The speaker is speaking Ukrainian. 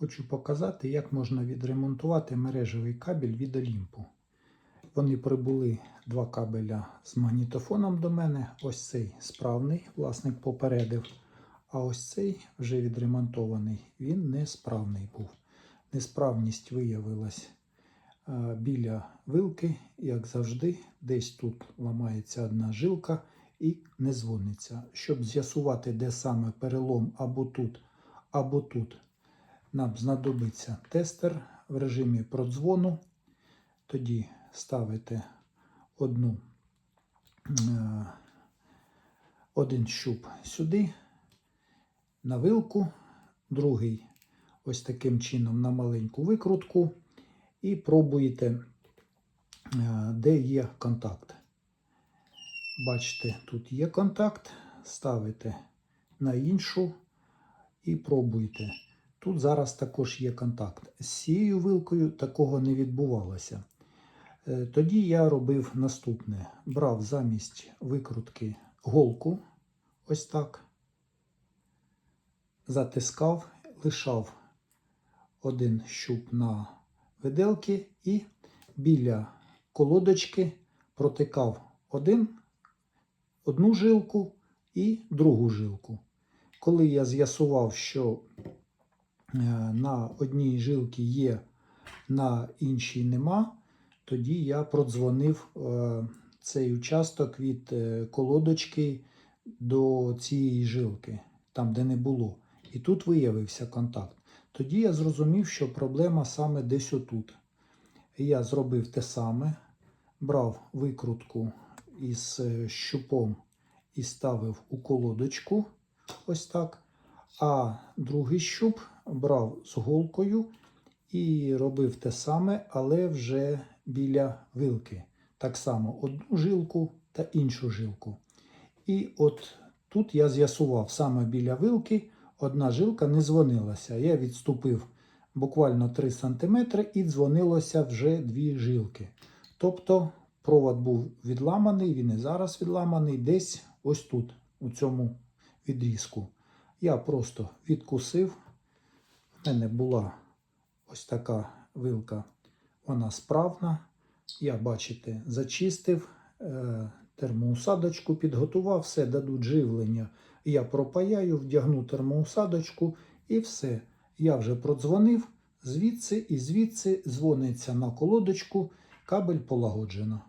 Хочу показати, як можна відремонтувати мережевий кабель від Олімпу. Вони прибули два кабеля з магнітофоном до мене. Ось цей справний, власник попередив. А ось цей вже відремонтований. Він несправний був. Несправність виявилась е, біля вилки, як завжди, десь тут ламається одна жилка і не дзвониться. Щоб з'ясувати, де саме перелом або тут, або тут, нам знадобиться тестер в режимі продзвону. Тоді ставите одну, е, один щуп сюди, на вилку, другий ось таким чином на маленьку викрутку і пробуєте, е, де є контакт. Бачите, тут є контакт, ставите на іншу і пробуйте. Тут зараз також є контакт. З цією вилкою такого не відбувалося. Е, Тоді я робив наступне: брав замість викрутки голку, ось так, затискав, лишав один щуп на виделки і біля колодочки протикав один, одну жилку і другу жилку. Коли я з'ясував, що на одній жилці є, на іншій нема, тоді я продзвонив е, цей участок від е, колодочки до цієї жилки, там, де не було. І тут виявився контакт. Тоді я зрозумів, що проблема саме десь отут. Я зробив те саме, брав викрутку із е, щупом і ставив у колодочку, ось так. А другий щуп брав з голкою і робив те саме, але вже біля вилки. Так само одну жилку та іншу жилку. І от тут я з'ясував саме біля вилки одна жилка не дзвонилася. Я відступив буквально 3 см і дзвонилося вже дві жилки. Тобто провод був відламаний, він і зараз відламаний десь ось тут, у цьому відрізку. Я просто відкусив. В мене була ось така вилка, вона справна. Я, бачите, зачистив е, термоусадочку, підготував, все, дадуть живлення. Я пропаяю, вдягну термоусадочку і все. Я вже продзвонив звідси і звідси дзвониться на колодочку, кабель полагоджено.